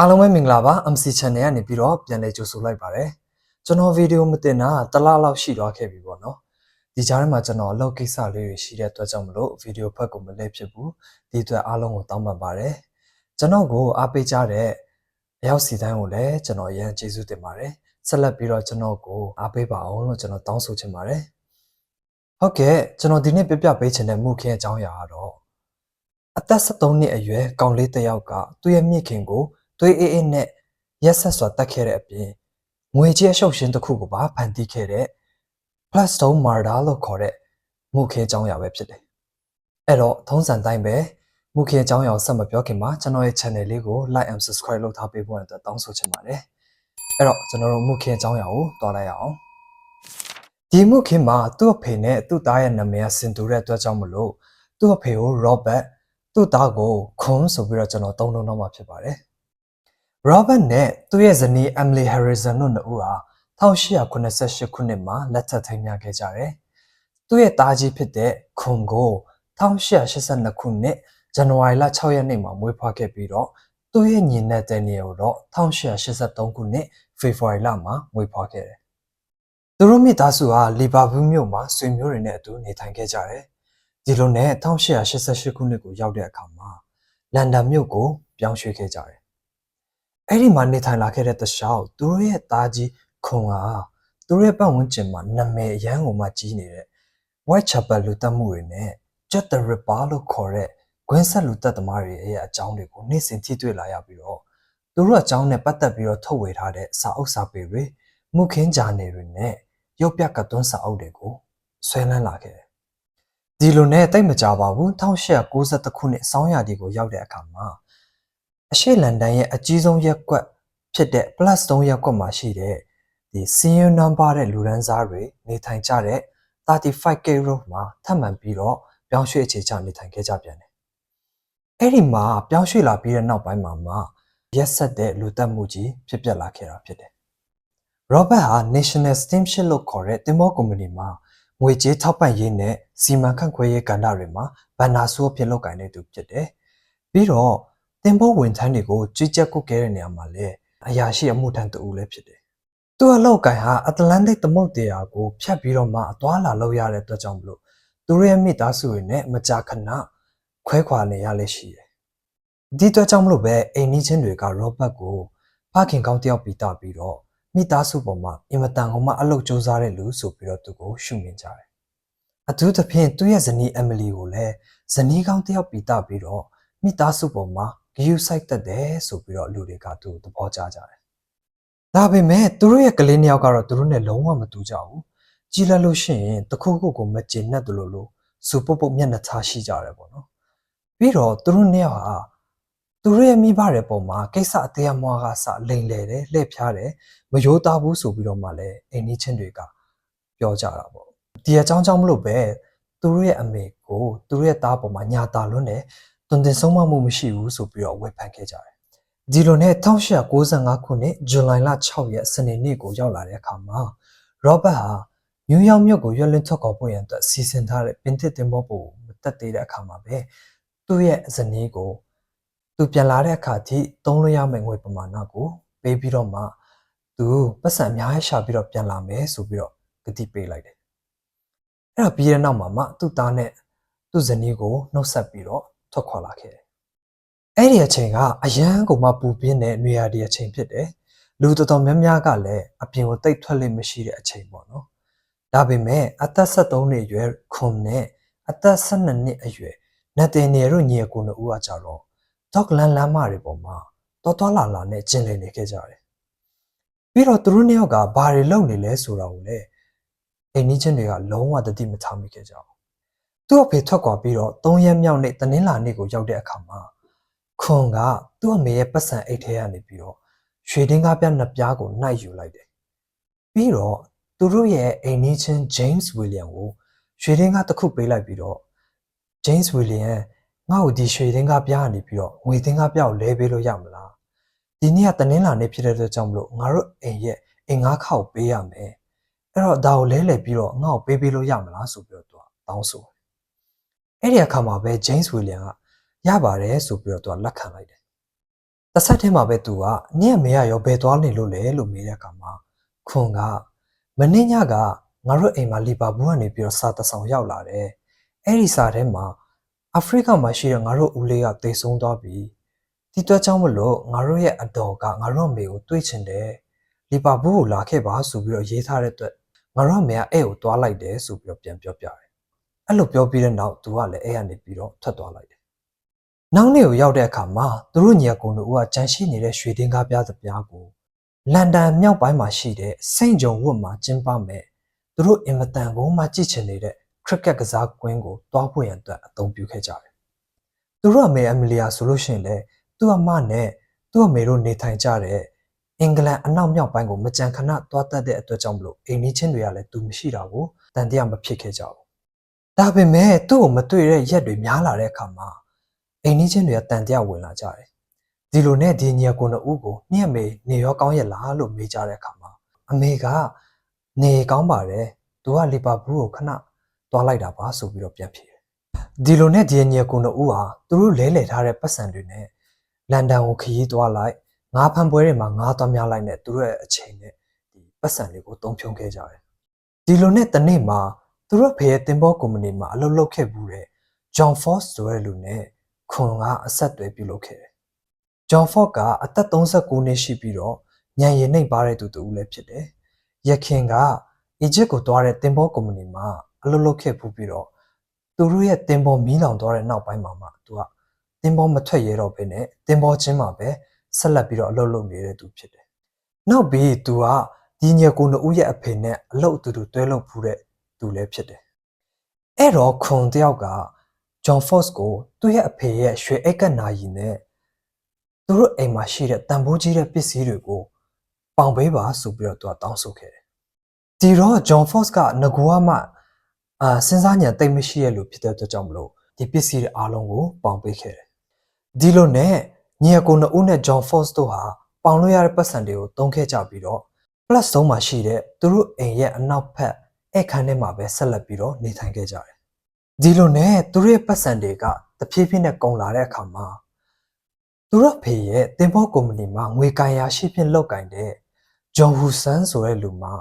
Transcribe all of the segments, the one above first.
အားလုံးပဲမင်္ဂလာပါ MC Channel ကနေပြီးတော့ပြန်လည်ကြိုဆိုလိုက်ပါတယ်ကျွန်တော်ဗီဒီယိုမတင်တာတစ်လလောက်ရှိသွားခဲ့ပြီပေါ့နော်ဒီကြားထဲမှာကျွန်တော်အလုပ်ကိစ္စလေးတွေရှိတဲ့အတွက်ကြောင့်မလို့ဗီဒီယိုဖက်ကိုမလဲဖြစ်ဘူးဒီအတွက်အားလုံးကိုတောင်းပန်ပါတယ်ကျွန်တော်ကိုအားပေးကြတဲ့အရောက်စီတိုင်းကိုလည်းကျွန်တော်အရင်ကျေးဇူးတင်ပါတယ်ဆက်လက်ပြီးတော့ကျွန်တော်ကိုအားပေးပါအောင်လို့ကျွန်တော်တောင်းဆိုချင်ပါတယ်ဟုတ်ကဲ့ကျွန်တော်ဒီနေ့ပြပြပေးချင်တဲ့မှုခင်းအကြောင်းအရာကတော့အသက်73နှစ်အရွယ်ကောင်လေးတစ်ယောက်ကသူ့ရဲ့မိခင်ကို သွေးအေးအေးနဲ့ရက်ဆက်စွာတတ်ခဲ့တဲ့အပြင်ငွေကြေးအရှုပ်ရှင်တစ်ခုကိုပါဖန်တီးခဲ့တဲ့ Plasstone Murder လို့ခေါ်တဲ့မှုခင်းအကြောင်းအရာပဲဖြစ်တယ်။အဲ့တော့ထုံးစံတိုင်းပဲမှုခင်းအကြောင်းအရာကိုဆက်မပြောခင်မှာကျွန်တော်ရဲ့ channel လေးကို like and subscribe လုပ်ထားပေးဖို့အတွက်တောင်းဆိုချင်ပါတယ်။အဲ့တော့ကျွန်တော်တို့မှုခင်းအကြောင်းအရာကိုတွားလိုက်ရအောင်။ဒီမှုခင်းမှာသူ့အဖေနဲ့သူ့သားရဲ့နာမည်ကစင်တူတဲ့အတွက်ကြောင့်မလို့သူ့အဖေကို Robert သူ့သားကိုခွန်ဆိုပြီးတော့ကျွန်တော်သုံးလုံးတော့မှာဖြစ်ပါတယ်။ Robert နဲ့သူ့ရဲ့ဇနီး Emily Harrison တို့နှစ်ဦးဟာ1888ခုနှစ်မှာလက်ထပ်ထိမ်းမြားခဲ့ကြတယ်။သူ့ရဲ့သားကြီးဖြစ်တဲ့ခွန်ကို1882ခုနှစ်ဇန်နဝါရီလ6ရက်နေ့မှာမွေးဖွားခဲ့ပြီးတော့သူ့ရဲ့ညီနဲ့တဲ့နေကိုတော့1883ခုနှစ်ဖေဖော်ဝါရီလမှာမွေးဖွားခဲ့တယ်။သူတို့မိသားစုဟာလီဗာပူးမြို့မှာဆွေမျိုးတွေနဲ့အတူနေထိုင်ခဲ့ကြတယ်။ဒီလိုနဲ့1888ခုနှစ်ကိုရောက်တဲ့အခါမှာလန်ဒန်မြို့ကိုပြောင်းရွှေ့ခဲ့ကြတယ်။ အဲ့ဒီမှာနေထိုင်လာခဲ့တဲ့တခြားသူတို့ရဲ့သားကြီးခွန်ဟာသူတို့ရဲ့ပတ်ဝန်းကျင်မှာနာမည်အရန်ကိုမှကြီးနေတဲ့ Whitechapel လူတက်မှုတွေနဲ့ Jack the Ripper လို့ခေါ်တဲ့ဂွင်းဆက်လူတက်သမားတွေရဲ့အကြောင်းတွေကိုနေ့စဉ်ထိတွေ့လာရပြီးတော့သူတို့အကြောင်းနဲ့ပတ်သက်ပြီးတော့ထုတ်ဝေထားတဲ့စာအုပ်စာပေတွေမှုခင်းဂျာနယ်တွေနဲ့ရုပ်ပြကတွန်းစာအုပ်တွေကိုဆွဲလန်းလာခဲ့တယ်။ဒီလိုနဲ့တိတ်မကြပါဘူး1890ခုနှစ်ဆောင်းရာသီကိုရောက်တဲ့အခါမှာ အရှိလန်ဒန်ရဲ့အကြီးဆုံးရက်ကွက်ဖြစ်တဲ့ plus 3ရက်ကွက်မှာရှိတဲ့ဒီစီယွန်နံပါတ်တဲ့လူရန်စားတွေနေထိုင်ကြတဲ့ 35K road မှာထပ်မံပြီးတော့ပြောင်းရွှေ့အခြေချနေထိုင်ခဲ့ကြပြန်တယ်။အဲ့ဒီမှာပြောင်းရွှေ့လာပြီးတဲ့နောက်ပိုင်းမှာမှရက်ဆက်တဲ့လူတက်မှုကြီးဖြစ်ပျက်လာခဲ့တာဖြစ်တယ်။ Robert ဟာ National Steamship လို့ခေါ်တဲ့တင်မောကုမ္ပဏီမှာငွေကြေးထောက်ပံ့ရေးနဲ့စီမံခန့်ခွဲရေးကဏ္ဍတွေမှာဘန်နာဆိုးဖြစ်လုပ်ကိုင်နေသူဖြစ်တယ်။ပြီးတော့ တင်ပို့ဝန်ထမ်းတွေကိုကြီးကြပ်ကုတ်ခဲ့တဲ့နေရာမှာလည်းအရာရှိအမှုထမ်းတူလည်းဖြစ်တယ်။သူအလောက်ကန်ဟာအတ္တလန္တိတ်သမုဒ္ဒရာကိုဖြတ်ပြီးတော့မှအသွားလာလုပ်ရတဲ့အတွက်ကြောင့်မလို့သူတို့ရဲ့မိသားစုတွေနဲ့မကြာခဏခွဲခွာနေရလဲရှိတယ်။ဒီအတွက်ကြောင့်မလို့ပဲအိမ်နီးချင်းတွေကရောဘတ်ကိုဖခင်ကောင်းတယောက်ပြီးတာပြီးတော့မိသားစုပေါ်မှာအင်မတန်ဟိုမှအလုပ်ကြိုးစားတဲ့လူဆိုပြီးတော့သူကိုရှုမြင်ကြတယ်။အထူးသဖြင့်သူ့ရဲ့ဇနီးအမလီကိုလည်းဇနီးကောင်းတယောက်ပြီးတာပြီးတော့မိသားစုပေါ်မှာ ဂယုစိုက်တတ်တယ်ဆိုပြီးတော့လူတွေကသူ့ကိုသဘောကျကြတယ်။ဒါပေမဲ့သူတို့ရဲ့ကလေးနှစ်ယောက်ကတော့သူတို့နဲ့လုံးဝမတူကြဘူး။ကြည်လက်လို့ရှိရင်တခုခုကိုမကျေနပ်တယ်လို့လို့စူပုတ်ပုတ်မျက်နှာထားရှိကြတယ်ပေါ့နော်။ပြီးတော့သူတို့နှစ်ယောက်ဟာသူတို့ရဲ့မိဘတွေပုံမှာကိစ္စအသေးအမွားကစလိန်လေတယ်လှည့်ဖြားတယ်မယိုးသားဘူးဆိုပြီးတော့မှလည်းအိမ်နီးချင်းတွေကပြောကြတာပေါ့ဒီအကြောင်းကြောင့်မလို့ပဲသူတို့ရဲ့အမေကိုသူတို့ရဲ့သားပေါ်မှာညာတာလွန်းတယ် တွင်တင်ဆုံးမမှုမရှိဘူးဆိုပြီးတော့ဝေဖန်ခဲ့ကြတယ်ဒီလိုနဲ့1895ခုနှစ်ဇူလိုင်လ6ရက်စနေနေ့ကိုရောက်လာတဲ့အခါမှာရောဘတ်ဟာနယူးယောက်မြို့ကိုရွှေလင်းထွက်ခေါ်ဖို့ရန်အတွက်စီစဉ်ထားတဲ့ပင်တစ်တင်ဘောပို့မတက်သေးတဲ့အခါမှာပဲသူ့ရဲ့ဇနီးကိုသူပြန်လာတဲ့အခါထိသုံးလို့ရမယ့်ငွေပမာဏကိုပေးပြီးတော့မှသူပတ်စံအများကြီးရှာပြီးတော့ပြန်လာမယ်ဆိုပြီးတော့ကတိပေးလိုက်တယ်။အဲ့တော့ပြီးတဲ့နောက်မှာမှသူ့သားနဲ့သူ့ဇနီးကိုနှုတ်ဆက်ပြီးတော့ ထွက်ခွာလာခဲ့တယ်။အဲ့ဒီအချိန်ကအရန်ကိုမှပူပြင်းတဲ့နေရာဒီအချိန်ဖြစ်တယ်။လူတော်တော်များများကလည်းအပြင်ကိုတိတ်ထွက်လိမ့်မရှိတဲ့အချိန်ပေါ့နော်။ဒါပေမဲ့အသက်73နှစ်အရွယ်ခွန်နဲ့အသက်12နှစ်အရွယ်နတ်တင်နေတို့ညီအကိုတို့ဦးကကြတော့ဒေါကလန်လမ်းမတွေပေါ်မှာတော်တော်လာလာနဲ့ကျင်လည်နေခဲ့ကြတယ်။ပြီးတော့သူတို့နှစ်ယောက်ကဘာတွေလုပ်နေလဲဆိုတာကိုလည်းအိမ်နီးချင်းတွေကလုံးဝတတိမထားမိခဲ့ကြဘူး။ သူ့အဖေထွက်ခွာပြီးတော့၃ရက်မြောက်နေ့တနင်္လာနေ့ကိုရောက်တဲ့အခါမှာခွန်ကသူ့အမေရဲ့ပတ်စံအိတ်ထဲကနေပြီးတော့ရွှေတင်းကားပြနှစ်ပြားကိုနှိုက်ယူလိုက်တယ်။ပြီးတော့သူတို့ရဲ့အိမ်နီးချင်း James William ကိုရွှေတင်းကားတစ်ခုပေးလိုက်ပြီးတော့ James William ငါ့ကိုဒီရွှေတင်းကားပြားကနေပြီးတော့ငွေတင်းကားပြားကိုလဲပေးလို့ရမလားဒီနေ့ကတနင်္လာနေ့ဖြစ်တဲ့အတွက်ကြောင့်မလို့ငါတို့အိမ်ရဲ့အိမ်ငါးခါကိုပေးရမယ်အဲ့တော့ဒါကိုလဲလှယ်ပြီးတော့ငါ့ကိုပေးပေးလို့ရမလားဆိုပြီးတော့သူကတောင်းဆို အဲ့ဒီအခါမှာပဲ James William ကရပါတယ်ဆိုပြီးတော့သူကလက်ခံလိုက်တယ်တတစ်ဆက်တည်းမှာပဲသူကနင့်အမေကရောဘယ်သွားနေလို့လဲလို့မေးတဲ့အခါမှာခွန်ကမနေ့ညကငါတို့အိမ်မှာလီဗာပူးကနေပြီးတော့စာတဆောင်ရောက်လာတယ်အဲ့ဒီစာထဲမှာအာဖရိကမှာရှိတဲ့ငါတို့ဦးလေးကတိတ်ဆုံးသွားပြီဒီအတွက်ကြောင့်မလို့ငါတို့ရဲ့အတော်ကငါတို့အမေကိုတွေးချင်တယ်လီဗာပူးကိုလာခဲ့ပါဆိုပြီးတော့ရေးထားတဲ့အတွက်ငါတို့အမေကအဲ့ကိုသွားလိုက်တယ်ဆိုပြီးတော့ပြန်ပြောပြတယ် အဲ့လိုပြောပြီးတဲ့နောက်သူကလည်းအဲ့ကနေပြီးတော့ထွက်သွားလိုက်တယ်နောက်နေ့ကိုရောက်တဲ့အခါမှာသူတို့ညီအကိုတို့ကကြန့်ရှိနေတဲ့ရွှေတင်းကားပြားသပြားကိုလန်ဒန်မြောက်ပိုင်းမှာရှိတဲ့စိန့်ဂျုံဝတ်မှာကျင်းပမယ်သူတို့အင်မတန်ကိုမှကြည့်ချင်နေတဲ့ခရစ်ကက်ကစားကွင်းကိုတွားဖို့ရန်အတွက်အသုံးပြုခဲ့ကြတယ်။သူတို့အမေအမလီယာဆိုလို့ရှိရင်လေသူ့အမနဲ့သူ့အမေတို့နေထိုင်ကြတဲ့အင်္ဂလန်အနောက်မြောက်ပိုင်းကိုမကြံခဏတွားတက်တဲ့အတွက်ကြောင့်မလို့အိမ်နီးချင်းတွေကလည်းသူမရှိတာကိုတန်တရားမဖြစ်ခဲ့ကြဘူး။ ဒါပေမဲ့သူ့ကိုမတွေ့တဲ့ရက်တွေများလာတဲ့အခါမှာအိမ်နီးချင်းတွေကတန်တရားဝင်လာကြတယ်။ဒီလိုနဲ့ဒီညီကိုနှစ်ဦးကိုနှက်မေနေရောကောင်းရဲ့လားလို့မေးကြတဲ့အခါမှာအမေကနေကောင်းပါတယ်။သူကလီဗာပူးကိုခဏသွားလိုက်တာပါဆိုပြီးတော့ပြန်ဖြေတယ်။ဒီလိုနဲ့ဒီညီကိုနှစ်ဦးဟာသူတို့လဲလှယ်ထားတဲ့ပတ်စံတွေနဲ့လန်ဒန်ကိုခရီးသွားလိုက်ငါးဖန်ပွဲတွေမှာငါးသွားများလိုက်နဲ့သူတို့ရဲ့အချိန်နဲ့ဒီပတ်စံတွေကိုတုံးဖြုံခဲ့ကြတယ်။ဒီလိုနဲ့တနေ့မှာ သူတို့ဖေရဲ့တင်ဘောကုမ္ပဏီမှာအလုပ်လုပ်ခဲ့ဘူးတဲ့ John Fox ဆိုတဲ့လူနဲ့ခွန်ကအဆက်အသွယ်ပြုလုပ်ခဲ့တယ်။ဂျွန်ဖော့ကအသက်39နှစ်ရှိပြီးတော့ညံရည်နှိပ်ပါတဲ့သူတူဦးလည်းဖြစ်တယ်။ရခင်ကအီဂျစ်ကိုသွားတဲ့တင်ဘောကုမ္ပဏီမှာအလုပ်လုပ်ခဲ့ဖူးပြီးတော့သူတို့ရဲ့တင်ဘောမီးလောင်သွားတဲ့နောက်ပိုင်းမှာမှသူကတင်ဘောမထွက်ရတော့ဘဲနဲ့တင်ဘောချင်းမှာပဲဆက်လက်ပြီးတော့အလုပ်လုပ်နေတဲ့သူဖြစ်တယ်။နောက်ပြီးသူကဒီညကိုနှစ်ဦးရဲ့အဖေနဲ့အလုပ်အတူတူတွဲလုပ်ဖူးတဲ့ သူလည်းဖြစ်တယ်။အဲ့တော့ခွန်တယောက်ကဂျွန်ဖော့စ်ကိုသူ့ရဲ့အဖေရဲ့ရွှေအိတ်ကနာရီနဲ့သူတို့အိမ်မှာရှိတဲ့တန်ဖိုးကြီးတဲ့ပစ္စည်းတွေကိုပေါင်ပေးပါဆိုပြီးတော့သူကတောင်းဆိုခဲ့တယ်။ဒီတော့ဂျွန်ဖော့စ်ကငကူကမှအာစဉ်းစားဉာဏ်တိတ်မရှိရဲ့လို့ဖြစ်တဲ့အတွက်ကြောင့်မလို့ဒီပစ္စည်းတွေအားလုံးကိုပေါင်ပေးခဲ့တယ်။ဒီလိုနဲ့ညီအကိုနှစ်ဦးနဲ့ဂျွန်ဖော့စ်တို့ဟာပေါင်လို့ရတဲ့ပတ်စံတွေကိုတုံးခဲ့ကြပြီးတော့ plus 3မှာရှိတဲ့သူတို့အိမ်ရဲ့အနောက်ဘက် အခန်းထဲမှာပဲဆက်လက်ပြီးတော့နေထိုင်ခဲ့ကြတယ်။ဒီလိုနဲ့သူတို့ရဲ့ပတ်စံတွေကတဖြည်းဖြည်းနဲ့ကုန်လာတဲ့အခါမှာသူတို့ဖေရဲ့တင်ဖို့ကုမ္ပဏီမှာငွေကန်ရာရှိဖြင့်လုပ်ကင်တဲ့ဂျွန်ဟူဆန်ဆိုတဲ့လူမှာ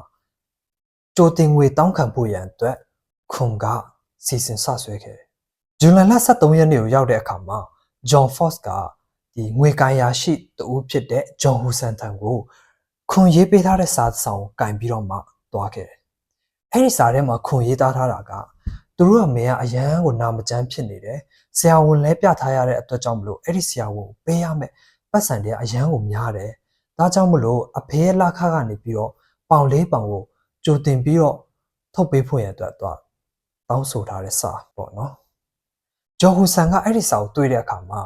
ကြိုတင်ငွေတောင်းခံဖို့ရန်အတွက်ခွန်ကစီစဉ်ဆဆွဲခဲ့တယ်။ဇူလိုင်လ23ရက်နေ့ကိုရောက်တဲ့အခါမှာဂျွန်ဖော့စ်ကဒီငွေကန်ရာရှိတူဖြစ်တဲ့ဂျွန်ဟူဆန်ထံကိုခွန်ရေးပေးထားတဲ့စာဆောင်ကိုကင်ပြီးတော့မှသွားခဲ့တယ်။ အဲ့ဒီစာထဲမှာခွန်ရေးသားထားတာကသူတို့အမေကအရန်ကိုနာမကျန်းဖြစ်နေတယ်။ဆရာဝန်လဲပြထားရတဲ့အတွက်ကြောင့်မလို့အဲ့ဒီဆရာဝန်ကိုပေးရမယ်ပတ်စံတွေကအရန်ကိုများတယ်။ဒါကြောင့်မလို့အဖေရဲ့လက်ခကနေပြီးတော့ပေါင်လေးပေါင်ကိုကြိုတင်ပြီးတော့ထုတ်ပေးဖို့ရအတွက်တော့တောင်းဆိုထားတဲ့စာပေါ့နော်။ဂျော်ဟူဆန်ကအဲ့ဒီစာကိုတွေ့တဲ့အခါမှာ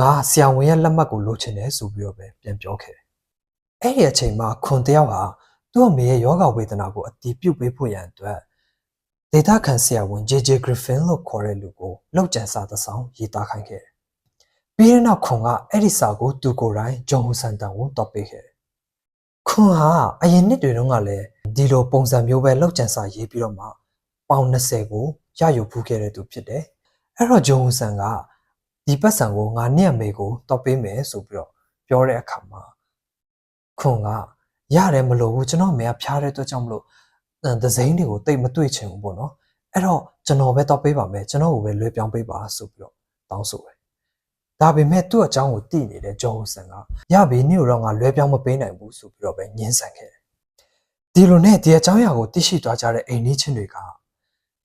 ငါဆရာဝန်ရဲ့လက်မှတ်ကိုလိုချင်တယ်ဆိုပြီးတော့ပဲပြန်ပြောခဲ့တယ်။အဲ့ဒီအချိန်မှာခွန်တယောက်ဟာ သူ့အမေရဲ့ယောဂဝေဒနာကိုအတီးပြုတ်ပေးဖို့ရန်အတွက်ဒေတာခန်ဆရာဝန် JJ Griffin လို့ခေါ်တဲ့လူကိုလောက်ကျန်စာတစ်စောင်ရေးသားခိုင်းခဲ့တယ်။ပြီးတဲ့နောက်ခွန်ကအဲ့ဒီစာကိုသူကိုယ်တိုင်ဂျွန်ဟူဆန်တန်ကိုတော့ပေးခဲ့တယ်။ခွန်ဟာအရင်နှစ်တွေတုန်းကလည်းဒီလိုပုံစံမျိုးပဲလောက်ကျန်စာရေးပြီးတော့မှပေါင်20ကိုရယူဖူးခဲ့တဲ့သူဖြစ်တယ်။အဲ့တော့ဂျွန်ဟူဆန်ကဒီပတ်စံကိုငါနဲ့အမေကိုတော့ပေးမယ်ဆိုပြီးတော့ပြောတဲ့အခါမှာခွန်က ရတယ်မလို့ဘူးကျွန်တော်အမေကဖျားတဲ့အတွက်ကြောင့်မလို့ဒဇိန်းတွေကိုတိတ်မတွေ့ချင်ဘူးပေါ့နော်အဲ့တော့ကျွန်တော်ပဲတော့ပေးပါမယ်ကျွန်တော်ကိုပဲလွှဲပြောင်းပေးပါဆိုပြီးတော့တောင်းဆိုတယ်ဒါပေမဲ့သူ့အကြောင်းကိုသိနေတဲ့ဂျော်ဟူဆန်ကရပြီနေ့တော့ငါလွှဲပြောင်းမပေးနိုင်ဘူးဆိုပြီးတော့ပဲညှင်းဆန်ခဲ့တယ်ဒီလိုနဲ့ဒီအကြောင်းအရာကိုသိရှိသွားကြတဲ့အိမ်နီးချင်းတွေက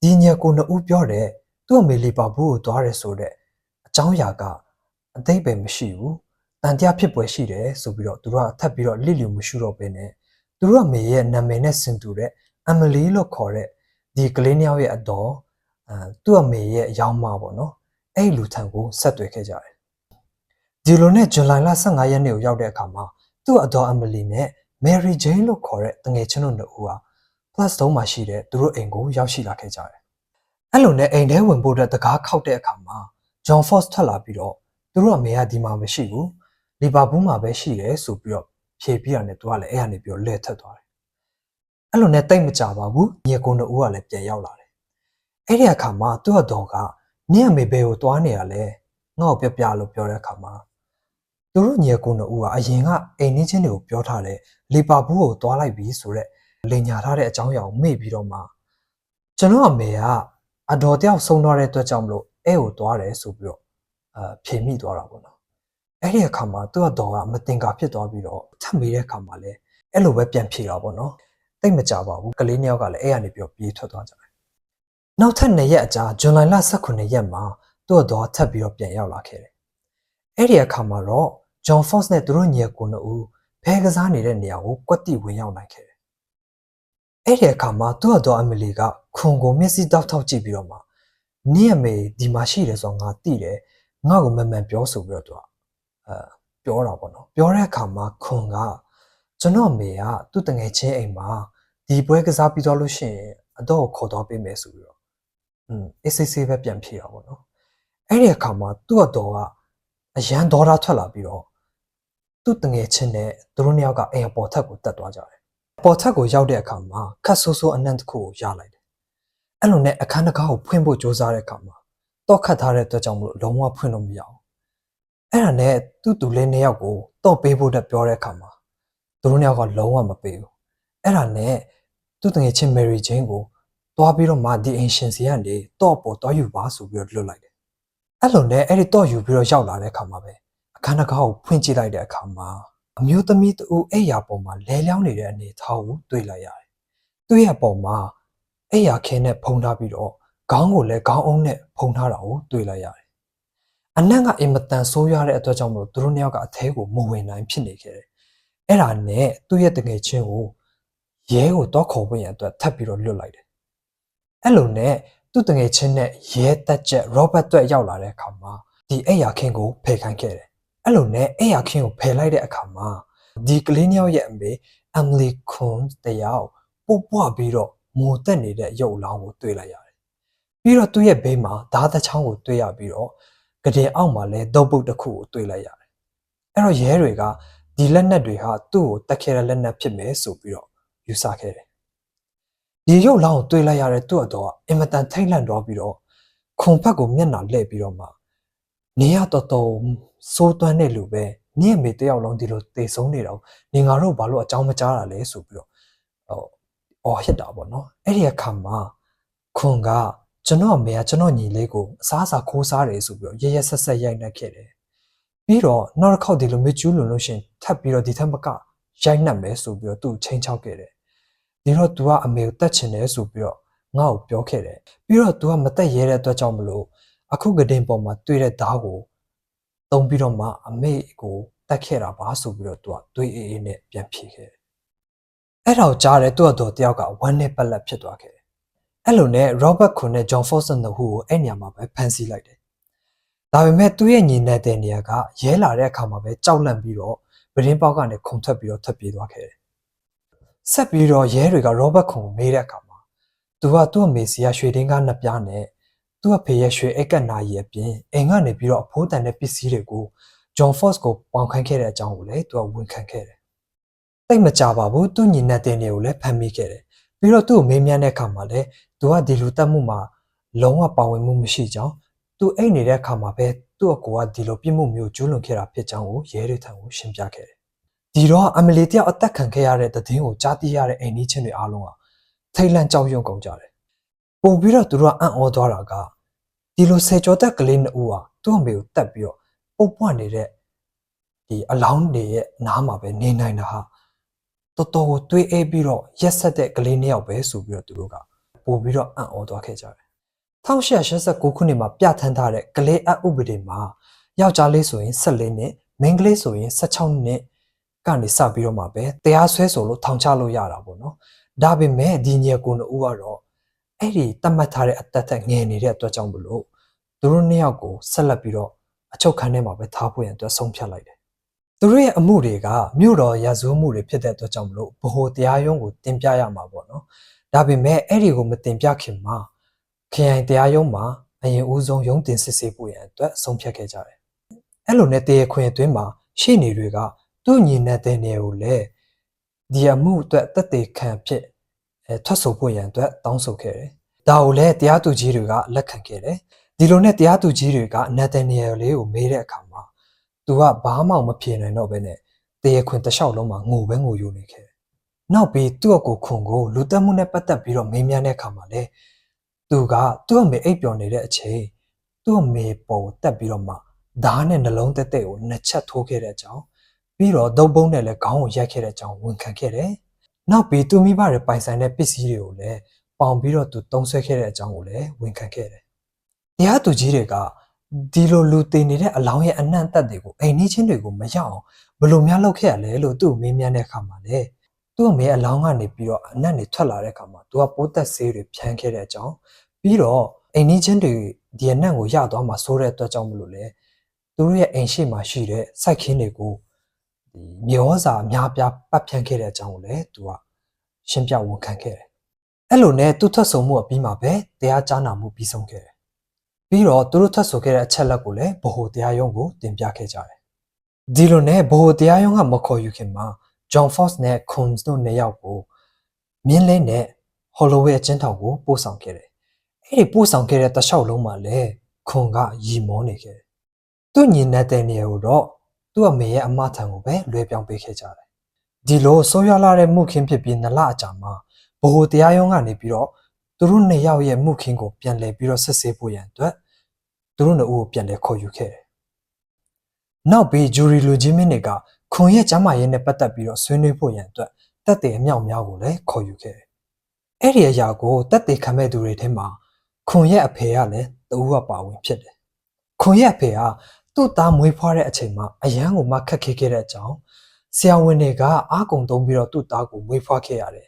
ဒီညကိုနှစ်ဦးပြောတဲ့သူ့အမေလီပါဘူးကိုသွားရဲဆိုတဲ့အကြောင်းအရာကအသိပဲမရှိဘူး တန်တရားဖြစ်ပွဲရှိတယ်ဆိုပြီးတော့သူတို့ကထပ်ပြီးတော့လစ်လျူမရှိတော့ဘဲနဲ့သူတို့အမေရဲ့နာမည်နဲ့ဆင်တူတဲ့အမလီလို့ခေါ်တဲ့ဒီကလေးနှစ်ယောက်ရဲ့အတော်အဲသူ့အမေရဲ့အယောင်းမပေါ့နော်အဲ့လူထံကိုဆက်သွယ်ခဲ့ကြတယ်ဒီလိုနဲ့ဇူလိုင်လ15ရက်နေ့ကိုရောက်တဲ့အခါမှာသူ့အတော်အမလီနဲ့ Mary Jane လို့ခေါ်တဲ့တငယ်ချင်းတို့နှစ်ဦးဟာ plus 3မှာရှိတဲ့သူတို့အိမ်ကိုရောက်ရှိလာခဲ့ကြတယ်အဲ့လိုနဲ့အိမ်ထဲဝင်ဖို့အတွက်တကားခောက်တဲ့အခါမှာ John Fox ထွက်လာပြီးတော့သူတို့အမေကဒီမှာမရှိဘူး လီဗာပူးမှာပဲရှိတယ်ဆိုပြီးတော့ဖြေပြရတယ်သူကလည်းအဲ့ကနေပြီးတော့လဲထက်သွားတယ်အဲ့လိုနဲ့တိတ်မကြပါဘူးညီကုန်းတို့ဦးကလည်းပြန်ရောက်လာတယ်အဲ့ဒီအခါမှာသူ့အတော်ကနင့်အမေဘယ်ကိုသွားနေရလဲငါ့ကိုပြပြလို့ပြောတဲ့အခါမှာသူသူတို့ညီကိုနှစ်ဦးကအရင်ကအိမ်နင်းချင်းတွေကိုပြောထားတယ်လီပါဘူးကိုသွားလိုက်ပြီဆိုတော့လင်ညာထားတဲ့အကြောင်းအရာကိုမေ့ပြီးတော့မှကျွန်တော်အမေကအတော်တယောက်ဆုံးသွားတဲ့အတွက်ကြောင့်မလို့အဲကိုသွားတယ်ဆိုပြီးတော့အာဖြေမိသွားတာပေါ့နော် အဲ့ဒီအခါမှာသူ့အတော်ကမတင်ကာဖြစ်သွားပြီးတော့ထပ်မေးတဲ့အခါမှာလည်းအဲ့လိုပဲပြန်ဖြေတာပေါ့နော်တိတ်မကြပါဘူးကလေးနှစ်ယောက်ကလည်းအဲ့ကနေပြီးတော့ပြေးထွက်သွားကြတယ်နောက်ထပ်နှစ်ရက်အကြာဇွန်လ18ရက်မှာသူ့အတော်ကထပ်ပြီးတော့ပြန်ရောက်လာခဲ့တယ်အဲ့ဒီအခါမှာတော့ John Fox နဲ့သူတို့ညီအကိုနှစ်ဦးဖဲကစားနေတဲ့နေရာကိုကွက်တိဝင်ရောက်နိုင်ခဲ့တယ်။အဲ့ဒီအခါမှာသူ့အတော်အမလီကခွန်ကိုမျက်စိတောက်ထောက်ကြည့်ပြီးတော့မှနင့်အမေဒီမှာရှိတယ်ဆိုတော့ငါသိတယ်ငါ့ကိုမန်မှန်ပြောဆိုပြီးတော့သူက အဲပြောတာပေါ့နော်။ပြောတဲ့အခါမှာခွန်ကကျွန်တော်အမေကသူ့တငယ်ချင်းအိမ်မှာဒီပွဲကစားပြီးတော့လို့ရှိရင်အတော့ကိုခေါ်တော့ပေးမယ်ဆိုပြီးတော့อืมအေးဆေးဆေးပဲပြန်ဖြေတာပေါ့နော်။အဲ့ဒီအခါမှာသူ့အတော်ကအရန်ဒေါ်လာထွက်လာပြီးတော့သူ့တငယ်ချင်းနဲ့သူတို့နှစ်ယောက်ကအိမ်အပေါ်ထက်ကိုတက်သွားကြတယ်။အပေါ်ထက်ကိုရောက်တဲ့အခါမှာခတ်ဆိုးဆိုးအနံ့တစ်ခုကိုရလိုက်တယ်။အဲ့လိုနဲ့အခန်းတစ်ကားကိုဖွင့်ဖို့ကြိုးစားတဲ့အခါမှာတော့ခတ်ထားတဲ့အတွက်ကြောင့်မလို့လုံးဝဖွင့်လို့မရအောင်။ အဲ့ဒါနဲ့သူ့တူလေးနှစ်ယောက်ကိုတော့ပေးဖို့တက်ပြောတဲ့အခါမှာသူတို့နှစ်ယောက်ကလုံးဝမပေးဘူး။အဲ့ဒါနဲ့သူ့တငယ်ချင်း Mary Jane ကိုတွားပြီးတော့မှဒီအင်ရှင်စီကနေတော့ပေါ်တော့ယူပါဆိုပြီးတော့လွတ်လိုက်တယ်။အဲ့လိုနဲ့အဲ့ဒီတော့ယူပြီးတော့ရောက်လာတဲ့အခါမှာပဲအခန်းတစ်ကားကိုဖွင့်ကြည့်လိုက်တဲ့အခါမှာအမျိုးသမီးတူအိယာပေါ်မှာလဲလျောင်းနေတဲ့အနေအထားကိုတွေ့လိုက်ရတယ်။သူ့ရဲ့ပေါ်မှာအိယာခင်းနဲ့ဖုံထားပြီးတော့ခေါင်းကိုလည်းခေါင်းအုံးနဲ့ဖုံထားတာကိုတွေ့လိုက်ရတယ်။ အနက်ကအင်မတန်ဆိုးရတဲ့အတွက်ကြောင့်မလို့သူတို့နှစ်ယောက်ကအသေးကိုမဝင်နိုင်ဖြစ်နေခဲ့တယ်။အဲ့ဒါနဲ့သူ့ရဲ့တငယ်ချင်းကိုရဲကိုတော့ခေါ်ဖို့ရန်အတွက်ထပ်ပြီးတော့လွတ်လိုက်တယ်။အဲ့လိုနဲ့သူ့တငယ်ချင်းနဲ့ရဲတက်ချက် Robert အတွက်ရောက်လာတဲ့အခါမှာဒီအိယာခင်းကိုဖယ်ခိုင်းခဲ့တယ်အဲ့လိုနဲ့အဲ့ရခင်းကိုဖယ်လိုက်တဲ့အခါမှာဒီကလေးနှစ်ယောက်ရဲ့အမေအမ်လီခွန်တယောက်ပုတ်ပွားပြီးတော့မိုတက်နေတဲ့ရုပ်အလောင်းကိုတွေ့လိုက်ရတယ်။ပြီးတော့သူ့ရဲ့ဘေးမှာဓာတ်တချောင်းကိုတွေ့ရပြီးတော့ ကတဲ့အောက်မှာလည်းဒုတ်ပုတ်တစ်ခုကိုတွေ့လိုက်ရတယ်။အဲ့တော့ရဲတွေကဒီလက်နက်တွေဟာသူ့ကိုတက်ခဲတဲ့လက်နက်ဖြစ်မယ်ဆိုပြီးတော့ယူဆခဲ့တယ်။ဒီရုပ်လောင်းကိုတွေ့လိုက်ရတဲ့သူ့အတော်ကအင်မတန်ထိတ်လန့်သွားပြီးတော့ခွန်ဖက်ကိုမျက်နှာလှည့်ပြီးတော့မှနေရတော်တော်စိုးသွမ်းတဲ့လူပဲနင့်အမေတယောက်လုံးဒီလိုတေဆုံးနေတော့နေငါတို့ဘာလို့အကြောင်းမကြားတာလဲဆိုပြီးတော့ဟိုအော်ဟစ်တာပေါ့နော်အဲ့ဒီအခါမှာခွန်က ကျွန်တော်အမေကကျွန်တော်ညီလေးကိုအစားအစာခိုးစားတယ်ဆိုပြီးတော့ရရဆက်ဆက်ရိုက်နှက်ခဲ့တယ်ပြီးတော့နောက်တစ်ခေါက်ဒီလိုမျိုးကျူးလွန်လို့ရှင်ထပ်ပြီးတော့ဒီထက်မကရိုက်နှက်မယ်ဆိုပြီးတော့သူ့ချင်းချောက်ခဲ့တယ်ဒီတော့ तू ကအမေကိုတတ်ချင်တယ်ဆိုပြီးတော့ငါ့ကိုပြောခဲ့တယ်ပြီးတော့ तू ကမတက်ရဲတဲ့အတွက်ကြောင့်မလို့အခုကတင်ပေါ်မှာတွေ့တဲ့ဓာတ်ကိုတုံးပြီးတော့မှအမေကိုတက်ခဲ့တာပါဆိုပြီးတော့သူကတွေးအေးအေးနဲ့ပြန်ဖြေခဲ့တယ်။အဲ့ဒါကိုကြားတဲ့သူ့အတော်တယောက်ကဝမ်းနဲ့ပက်လက်ဖြစ်သွားခဲ့တယ်။ အဲ့လိုနဲ့ Robert ခွန်နဲ့ John Forson တို့ဟူကိုအဲ့နေရာမှာပဲဖမ်းဆီးလိုက်တယ်။ဒါပေမဲ့သူ့ရဲ့ညီနေတဲ့နေရာကရဲလာတဲ့အခါမှာပဲကြောက်လန့်ပြီးတော့ဗရင်ပေါက်ကနေခုန်ထွက်ပြီးတော့ထွက်ပြေးသွားခဲ့တယ်။ဆက်ပြီးတော့ရဲတွေက Robert ခွန်ကိုမေးတဲ့အခါမှာသူကသူ့အမေစီကရွှေတင်းကားနှစ်ပြားနဲ့သူ့အဖေရဲ့ရွှေအိတ်ကတ်နာရီအပြင်အိမ်ကနေပြီးတော့အဖိုးတန်တဲ့ပစ္စည်းတွေကို John Fox ကိုပေါင်ခိုင်းခဲ့တဲ့အကြောင်းကိုလည်းသူကဝန်ခံခဲ့တယ်။တိတ်မကြပါဘူးသူညီနဲ့တင်တွေကိုလည်းဖမ်းမိခဲ့တယ်။ ပြီးတော့သူ့ကိုမေးမြန်းတဲ့အခါမှာလည်းသူကဒီလူတက်မှုမှာလုံးဝပါဝင်မှုမရှိကြောင်းသူအိတ်နေတဲ့အခါမှာပဲသူ့အကိုကဒီလိုပြစ်မှုမျိုးကျူးလွန်ခဲ့တာဖြစ်ကြောင်းကိုရဲတွေထံကိုရှင်းပြခဲ့တယ်။ဒီတော့အမလီတယောက်အသက်ခံခဲ့ရတဲ့တဲ့င်းကိုကြားသိရတဲ့အိမ်ကြီးချင်းတွေအားလုံးကထိတ်လန့်ကြောက်ရွံ့ကုန်ကြတယ်။ပို့ပြီးတော့သူတို့ကအံ့ဩသွားတာကဒီလိုဆယ်ကျော်သက်ကလေးနှစ်ဦးဟာသူ့အမေကိုတတ်ပြီးတော့ပုတ်ပွားနေတဲ့ဒီအလောင်းတွေရဲ့နားမှာပဲနေနိုင်တာဟာ တော်တော်ကိုတွေးအေးပြီးတော့ရက်ဆက်တဲ့ကလေးနှစ်ယောက်ပဲဆိုပြီးတော့သူတို့ကပို့ပြီးတော့အံ့ဩသွားခဲ့ကြတယ်1889ခုနှစ်မှာပြဋ္ဌာန်းထားတဲ့ကလေးအပ်ဥပဒေမှာယောက်ျားလေးဆိုရင်14နှစ်မိန်းကလေးဆိုရင်16နှစ်ကနေစပြီးတော့မှပဲတရားစွဲဆိုလို့ထောင်ချလို့ရတာပေါ့နော်ဒါပေမဲ့ဒီညကိုနှစ်ဦးကတော့အဲ့ဒီတတ်မှတ်ထားတဲ့အသက်သက်ငယ်နေတဲ့အတွက်ကြောင့်မလို့သူတို့နှစ်ယောက်ကိုဆက်လက်ပြီးတော့အချုပ်ခန်းထဲမှာပဲထားဖို့ရန်အတွက်ဆုံးဖြတ်လိုက်တယ်။ သူတို့ရဲ့အမှုတွေကမြို့တော်ရာဇဝမှုတွေဖြစ်တဲ့အတွက်ကြောင့်မလို့ဗဟိုတရားရုံးကိုတင်ပြရမှာပေါ့နော်။ဒါပေမဲ့အဲ့ဒီကိုမတင်ပြခင်မှာခရိုင်တရားရုံးမှာအရင်ဦးဆုံးရုံးတင်စစ်ဆေးဖို့ရန်အတွက်ဆုံးဖြတ်ခဲ့ကြတယ်။အဲ့လိုနဲ့တရခွင်အတွင်းမှာရှေ့နေတွေကသူ့ညီနေတဲ့နေကိုလည်းဒီအမှုအတွက်တက်တေခံဖြစ်အဲထွက်ဆိုဖို့ရန်အတွက်တောင်းဆိုခဲ့တယ်။ဒါကိုလည်းတရားသူကြီးတွေကလက်ခံခဲ့တယ်။ဒီလိုနဲ့တရားသူကြီးတွေကအနက်တန်နီယယ်လေးကိုမေးတဲ့အခါမှာ သူကဘာမှမဖြေနိုင်တော့ဘဲနဲ့တရေခွင်တစ်လျှောက်လုံးမှာငိုပဲငိုယူနေခဲ့တယ်။နောက်ပြီးသူ့အကိုခွန်ကိုလူတက်မှုနဲ့ပတ်သက်ပြီးတော့မေးမြန်းတဲ့အခါမှာလေသူကသူ့အမေအိပ်ပျော်နေတဲ့အချိန်သူ့အမေပုံတက်ပြီးတော့မှဓားနဲ့နှလုံးတက်တက်ကိုနှစ်ချက်ထိုးခဲ့တဲ့အကြောင်းပြီးတော့ဒုတ်ပုံးနဲ့လည်းခေါင်းကိုရိုက်ခဲ့တဲ့အကြောင်းဝန်ခံခဲ့တယ်။နောက်ပြီးသူမိဘတွေပိုင်ဆိုင်တဲ့ပစ္စည်းတွေကိုလည်းပေါင်ပြီးတော့သူတုံးဆွဲခဲ့တဲ့အကြောင်းကိုလည်းဝန်ခံခဲ့တယ်။တရားသူကြီးတွေက ဒီလိုလူတည်နေတဲ့အလောင်းရဲ့အနှံ့အသက်တွေကိုအိမ်နီးချင်းတွေကိုမရအောင်ဘယ်လိုများလုပ်ခဲ့ရလဲလို့သူ့ကိုမေးမြန်းတဲ့အခါမှာလေသူ့အမေအလောင်းကနေပြီးတော့အနံ့တွေထွက်လာတဲ့အခါမှာသူကပိုးသက်ဆေးတွေဖြန်းခဲ့တဲ့အကြောင်းပြီးတော့အိမ်နီးချင်းတွေဒီအနံ့ကိုရသွားမှာစိုးတဲ့အတွက်ကြောင့်မလို့လေသူတို့ရဲ့အိမ်ရှိမှာရှိတဲ့စိုက်ခင်းတွေကိုဒီမျောစာအများပြားပတ်ဖြန်းခဲ့တဲ့အကြောင်းကိုလည်းသူကရှင်းပြဝန်ခံခဲ့တယ်အဲ့လိုနဲ့သူ့ထွက်ဆိုမှုအပြီးမှာပဲတရားကြားနာမှုပြီးဆုံးခဲ့တယ် ပြီးတော့သူတို့ထွက်ဆိုခဲ့တဲ့အချက်လက်ကိုလည်းဗဟိုတရားရုံးကိုတင်ပြခဲ့ကြတယ်ဒီလိုနဲ့ဗဟိုတရားရုံးကမခေါ်ယူခင်မှာ John Fox နဲ့ Combs တို့နှစ်ယောက်ကိုမြင်းလင်းနဲ့ Holloway အကျဉ်းထောင်ကိုပို့ဆောင်ခဲ့တယ်။အဲ့ဒီပို့ဆောင်ခဲ့တဲ့တခြားလုံးမှာလည်းခွန်ကရီမောနေခဲ့တယ်။သူ့ညီနေတဲ့နေရာကိုတော့သူ့အမေရဲ့အမထံကိုပဲလွှဲပြောင်းပေးခဲ့ကြတယ်။ဒီလိုဆိုးရွားလာတဲ့မှုခင်းဖြစ်ပြီးနလအကြာမှာဗဟိုတရားရုံးကနေပြီးတော့ သူတို့နှစ်ယောက်ရဲ့မှုခင်းကိုပြန်လည်ပြီးတော့ဆက်ဆေးဖို့ရန်အတွက်သူတို့နှစ်ဦးကိုပြန်လည်ခေါ်ယူခဲ့တယ်။နောက်ပြီးဂျူရီလူကြီးမင်းတွေကခွန်ရဲ့ကျမ်းမာရေးနဲ့ပတ်သက်ပြီးတော့ဆွေးနွေးဖို့ရန်အတွက်တက်တဲ့အမြောက်များကိုလည်းခေါ်ယူခဲ့တယ်။အဲ့ဒီအရာကိုတက်တဲ့ခံမဲ့သူတွေထဲမှာခွန်ရဲ့အဖေကလည်းတူကပါဝင်ဖြစ်တယ်။ခွန်ရဲ့အဖေကသူ့သားမွေးဖွားတဲ့အချိန်မှာအရန်ကိုမှခက်ခဲခဲ့တဲ့အကြောင်းဆရာဝန်တွေကအားကုန်သုံးပြီးတော့သူ့သားကိုမွေးဖွားခဲ့ရတယ်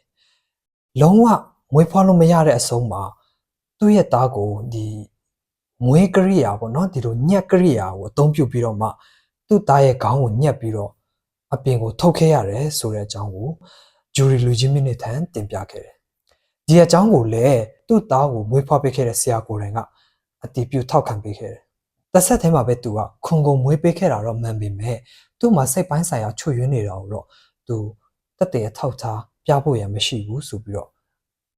။လုံးဝ မွေးဖွားလို့မရတဲ့အဆုံးမှာသူ့ရဲ့သားကိုဒီမွေးကရိယာပေါ့နော်ဒီလိုညက်ကရိယာကိုအသုံးပြုပြီးတော့မှသူ့သားရဲ့ခေါင်းကိုညက်ပြီးတော့အပြင်ကိုထုတ်ခဲ့ရတယ်ဆိုတဲ့အကြောင်းကိုဂျူရီလူကြီးမိနစ်ထန်တင်ပြခဲ့တယ်။ဒီအကြောင်းကိုလည်းသူ့သားကိုမွေးဖွားပေးခဲ့တဲ့ဆရာကိုယ်တိုင်ကအတီးပြုထောက်ခံပေးခဲ့တယ်။တစ်ဆက်တည်းမှာပဲသူကခွန်ကုန်မွေးပေးခဲ့တာတော့မှန်ပေမဲ့သူ့မှာစိတ်ပိုင်းဆိုင်ရာချွတ်ယွင်းနေတာကိုတော့သူတက်တဲ့အထောက်ထားပြဖို့ရမရှိဘူးဆိုပြီးတော့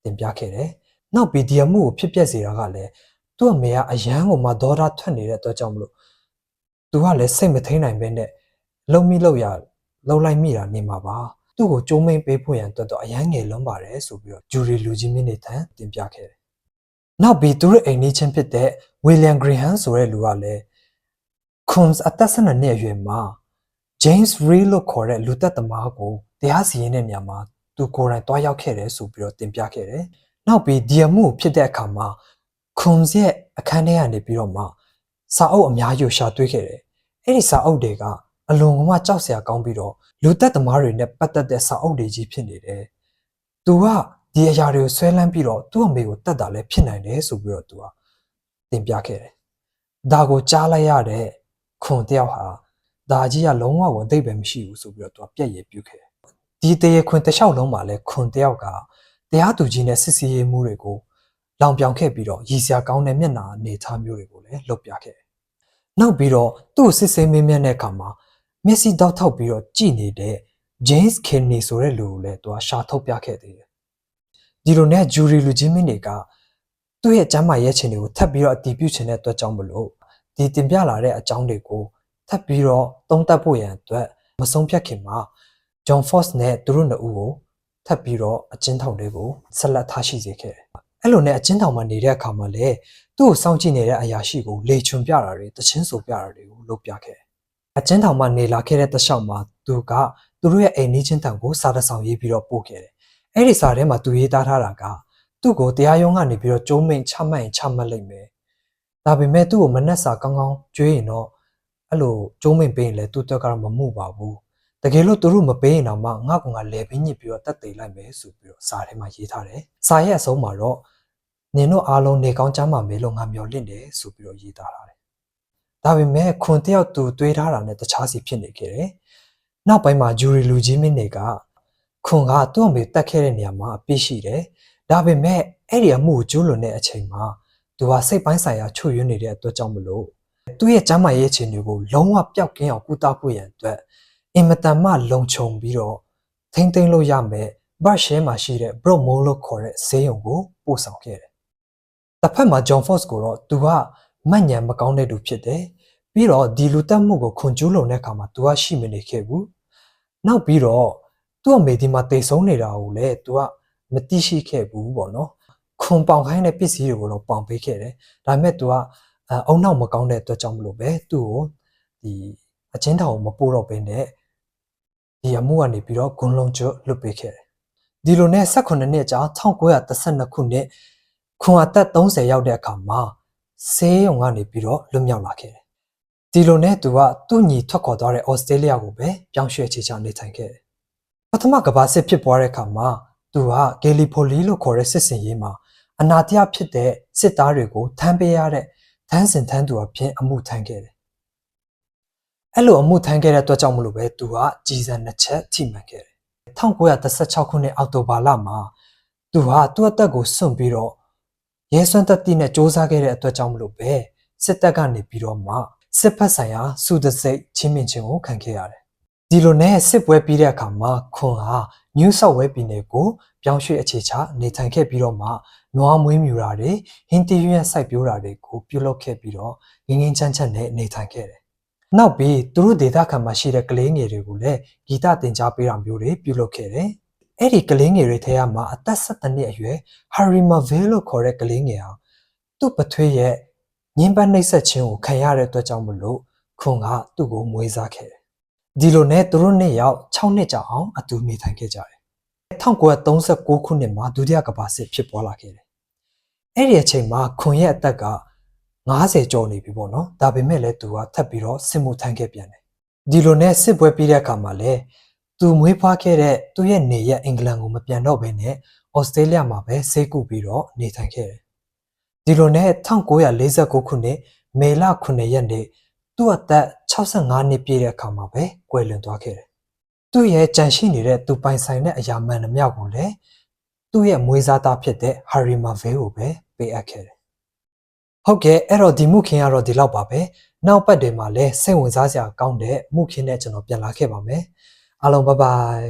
တင်ပြခဲ့တယ်။နောက်ဗီဒီယိုမှုကိုဖြစ်ပျက်စေတာကလည်းသူ့အမေကအရန်ကိုမှဒေါသထွက်နေတဲ့အတွက်ကြောင့်မလို့သူကလည်းစိတ်မထိန်နိုင်ပဲနဲ့လုံမိလို့ရလှုပ်လိုက်မိတာနေမှာပါသူ့ကိုကြိုးမိန်ပေးဖို့ရန်အတွက်တော့အရန်ငယ်လွန်းပါတယ်ဆိုပြီးတော့ဂျူရီလူကြီးမင်းနေထံတင်ပြခဲ့တယ်။နောက်ပြီးသူတို့အိမ်လေးချင်းဖြစ်တဲ့ဝီလျံဂရီဟန်ဆိုတဲ့လူကလည်းခွန်စ်အသက်၁၂နှစ်အရွယ်မှာ James Reed လို့ခေါ်တဲ့လူသက်သမားကိုတရားစီရင်တဲ့နေရာမှာ သူကိုယ်တိုင်တွားရောက်ခဲ့တယ်ဆိုပြီးတော့တင်ပြခဲ့တယ်။နောက်ပြီးဒီအမှုဖြစ်တဲ့အခါမှာခွန်စ်ရဲ့အခန်းထဲကနေပြီးတော့မှစာအုပ်အများကြီးရှာတွေ့ခဲ့တယ်။အဲ့ဒီစာအုပ်တွေကအလွန်ကမှကြောက်စရာကောင်းပြီးတော့လူသက်သမားတွေနဲ့ပတ်သက်တဲ့စာအုပ်တွေကြီးဖြစ်နေတယ်။ तू ကဒီအရာတွေကိုဆွဲလန်းပြီးတော့သူ့အမေကိုတတ်တာလည်းဖြစ်နိုင်တယ်ဆိုပြီးတော့ तू ကတင်ပြခဲ့တယ်။ဒါကိုကြားလိုက်ရတဲ့ခွန်တယောက်ဟာဒါကြီးကလုံးဝကိုအသိပဲမရှိဘူးဆိုပြီးတော့ तू ကပြက်ရည်ပြုတ်ခဲ့တယ်။ ဒီတရေခွင်တစ်လျှောက်လုံးမှာလည်းခွန်တယောက်ကတရားသူကြီးနဲ့စစ်စီရေးမှုတွေကိုလောင်ပြောင်ခဲ့ပြီးတော့ရည်စရာကောင်းတဲ့မျက်နှာအနေထားမျိုးတွေကိုလည်းလုပ်ပြခဲ့တယ်။နောက်ပြီးတော့သူ့ကိုစစ်ဆေးမင်းမြတ်တဲ့အခါမှာမျက်စိတောက်ထောက်ပြီးတော့ကြည်နေတဲ့ James Kenney ဆိုတဲ့လူကိုလည်းသူကရှာထုတ်ပြခဲ့သေးတယ်။ဒီလိုနဲ့ဂျူရီလူချင်းမင်းတွေကသူ့ရဲ့ကျမ်းမာရေးခြင်းတွေကိုထပ်ပြီးတော့အတည်ပြုခြင်းတဲ့အတွက်ကြောင့်မလို့ဒီတင်ပြလာတဲ့အကြောင်းတွေကိုထပ်ပြီးတော့သုံးသပ်ဖို့ရန်အတွက်မဆုံးဖြတ်ခင်မှာ John Fox နဲ့သူတို့နှစ်ဦးကိုထပ်ပြီးတော့အချင်းထောင်တွေကိုဆက်လက်ထားရှိစေခဲ့တယ်။အဲ့လိုနဲ့အချင်းထောင်မှာနေတဲ့အခါမှာလည်းသူ့ကိုစောင့်ကြည့်နေတဲ့အရာရှိကိုလေချွန်ပြတာတွေတချင်းဆိုပြတာတွေကိုလုပ်ပြခဲ့တယ်အကျဉ်းထောင်မှာနေလာခဲ့တဲ့တခြားမှာသူကသူတို့ရဲ့အိမ်နီးချင်းတောင်ကိုစာတစောင်ရေးပြီးတော့ပို့ခဲ့တယ်။အဲ့ဒီစာထဲမှာသူရေးသားထားတာကသူ့ကိုတရားရုံးကနေပြီးတော့ကျုံးမိန်ချမှတ်ရင်ချမှတ်လိုက်မယ်။ဒါပေမဲ့သူ့ကိုမနှက်စာကောင်းကောင်းကြွေးရင်တော့အဲ့လိုကျုံးမိန်ပေးရင်လည်းသူ့တက်ကတော့မမှုပါဘူး။ တကယ်လို့သူတို့မပေးရင်တော့မှငါ့ကောင်ကလဲပင်းညစ်ပြီးတော့တက်သေးလိုက်မယ်ဆိုပြီးတော့စာထဲမှာရေးထားတယ်။စာရဲ့အဆုံးမှာတော့နင်တို့အားလုံးနေကောင်းကြမှာမယ်လို့ငါမျှော်လင့်တယ်ဆိုပြီးတော့ရေးသားထားတယ်ဒါပေမဲ့ခွန်တယောက်သူတွေးထားတာနဲ့တခြားစီဖြစ်နေခဲ့တယ်။နောက်ပိုင်းမှာဂျူရီလူကြီးမင်းတွေကခွန်ကသူ့အမေတက်ခဲ့တဲ့နေရာမှာအပြစ်ရှိတယ်။ဒါပေမဲ့အဲ့ဒီအမှုကိုကျူးလွန်တဲ့အချိန်မှာသူကစိတ်ပိုင်းဆိုင်ရာချွတ်ယွင်းနေတဲ့အတွက်ကြောင့်မလို့သူ့ရဲ့ကျမ်းမာရေးအခြေအနေကိုလုံးဝပျောက်ကင်းအောင်ကုသဖို့ရန်အတွက် အင်မတန်မှလုံခြုံပြီးတော့ထိမ့်သိမ့်လို့ရမယ်ဘတ်ရှဲမှာရှိတဲ့ Brock Mole လို့ခေါ်တဲ့ဈေးရုံကိုပို့ဆောင်ခဲ့တယ်။တစ်ဖက်မှာ John Fox ကိုတော့သူကမှတ်ဉဏ်မကောင်းတဲ့သူဖြစ်တယ်။ပြီးတော့ဒီလူတက်မှုကိုခွန်ကျူးလုံတဲ့အခါမှာသူကရှိမနေခဲ့ဘူး။နောက်ပြီးတော့သူ့အမေဒီမှာတိတ်ဆုံးနေတာကိုလည်းသူကမသိရှိခဲ့ဘူးပေါ့နော်။ခွန်ပေါင်ခိုင်းတဲ့ပစ္စည်းတွေကိုတော့ပေါင်ပေးခဲ့တယ်။ဒါပေမဲ့သူကအုံနောက်မကောင်းတဲ့အတွက်ကြောင့်မလို့ပဲသူ့ကိုဒီအချင်းထောင်မပို့တော့ဘဲနဲ့ ဒီအမှုကနေပြီးတော့ဂွန်လုံးကျွတ်လွတ်ပေးခဲ့တယ်ဒီလိုနဲ့18နှစ်ကြာ1932ခုနှစ်ခွန်အသက်30ရောက်တဲ့အခါမှာဆေးရုံကနေပြီးတော့လွတ်မြောက်လာခဲ့တယ်ဒီလိုနဲ့သူကသူ့ညီထွက်ခေါ်သွားတဲ့ဩစတြေးလျကိုပဲပြောင်းရွှေ့အခြေချနေထိုင်ခဲ့တယ်ပထမကမ္ဘာစစ်ဖြစ်ပွားတဲ့အခါမှာသူကဂေလီဖိုလီလို့ခေါ်တဲ့စစ်စင်ရေးမှာအနာတရဖြစ်တဲ့စစ်သားတွေကိုထမ်းပေးရတဲ့ထမ်းစင်ထမ်းသူအဖြစ်အမှုထမ်းခဲ့တယ် အဲ့လိုအမှုထမ်းခဲ့တဲ့အတွက်ကြောင့်မလို့ပဲသူကကြီးစံနှစ်ချက်ထိမှန်ခဲ့တယ်1916ခုနှစ်အောက်တိုဘာလမှာသူဟာသူ့အသက်ကိုစွန့်ပြီးတော့ရဲစွမ်းတက်တိနဲ့စ조사ခဲ့တဲ့အတွက်ကြောင့်မလို့ပဲစစ်တပ်ကနေပြီးတော့မှစစ်ဖက်ဆိုင်ရာစုတစိတ်ချင်းမြင့်ခြင်းကိုခံခဲ့ရတယ်ဒီလိုနဲ့စစ်ပွဲပြီးတဲ့အခါမှာခွန်ဟာ New South Wales ပြည်နယ်ကိုပြောင်းရွှေ့အခြေချနေထိုင်ခဲ့ပြီးတော့မှနွားမွေးမြူတာတွေဟင်းတီးရွက်စိုက်ပျိုးတာတွေကိုပြုလုပ်ခဲ့ပြီးတော့ငင်းငင်းချမ်းချမ်းနဲ့နေထိုင်ခဲ့တယ်။ နောက်ပြီးသူတို့ဒေသခံမှာရှိတဲ့ကလေးငယ်တွေကိုလည်းဂီတသင်ကြားပေးတာမျိုးတွေပြုလုပ်ခဲ့တယ်။အဲ့ဒီကလေးငယ်တွေထဲကမှအသက်17နှစ်အရွယ် Harry Marvell လို့ခေါ်တဲ့ကလေးငယ်ဟာသူ့ပထွေးရဲ့ညင်ပန်းနှိပ်စက်ခြင်းကိုခံရတဲ့အတွက်ကြောင့်မလို့ခွန်ကသူ့ကိုမွေးစားခဲ့တယ်။ဒီလိုနဲ့သူတို့နှစ်ယောက်6နှစ်ကြာအောင်အတူနေထိုင်ခဲ့ကြတယ်1939ခုနှစ်မှာဒုတိယကမ္ဘာစစ်ဖြစ်ပွားလာခဲ့တယ်။အဲ့ဒီအချိန်မှာခွန်ရဲ့အသက်က 90ကျော်နေပြီပေါ့နော်။ဒါပေမဲ့လည်းသူကထပ်ပြီးတော့စစ်မှုထမ်းခဲ့ပြန်တယ်။ဒီလိုနဲ့စစ်ပွဲပြီးတဲ့အခါမှာလည်းသူမွေးဖွားခဲ့တဲ့သူ့ရဲ့နေရအင်္ဂလန်ကိုမပြန်တော့ဘဲနဲ့ဩစတြေးလျမှာပဲဆေးကုပြီးတော့နေထိုင်ခဲ့တယ်။ဒီလိုနဲ့1949ခုနှစ်မေလ9ရက်နေ့သူ့အသက်65နှစ်ပြည့်တဲ့အခါမှာပဲကွယ်လွန်သွားခဲ့တယ်။သူ့ရဲ့ကြံရှိနေတဲ့သူပိုင်ဆိုင်တဲ့အရာမှန်သမျှကိုလည်းသူ့ရဲ့မွေးစားသားဖြစ်တဲ့ Harry Marvell ကိုပဲပေးအပ်ခဲ့တယ်။ ဟုတ်ကဲ့အဲ့တော့ဒီမှုခင်းကတော့ဒီလောက်ပါပဲ။နောက်ပတ်တွေမှာလည်းစိတ်ဝင်စားစရာကောင်းတဲ့မှုခင်းနဲ့ကျွန်တော်ပြန်လာခဲ့ပါမယ်။အားလုံးဘိုင်ဘိုင်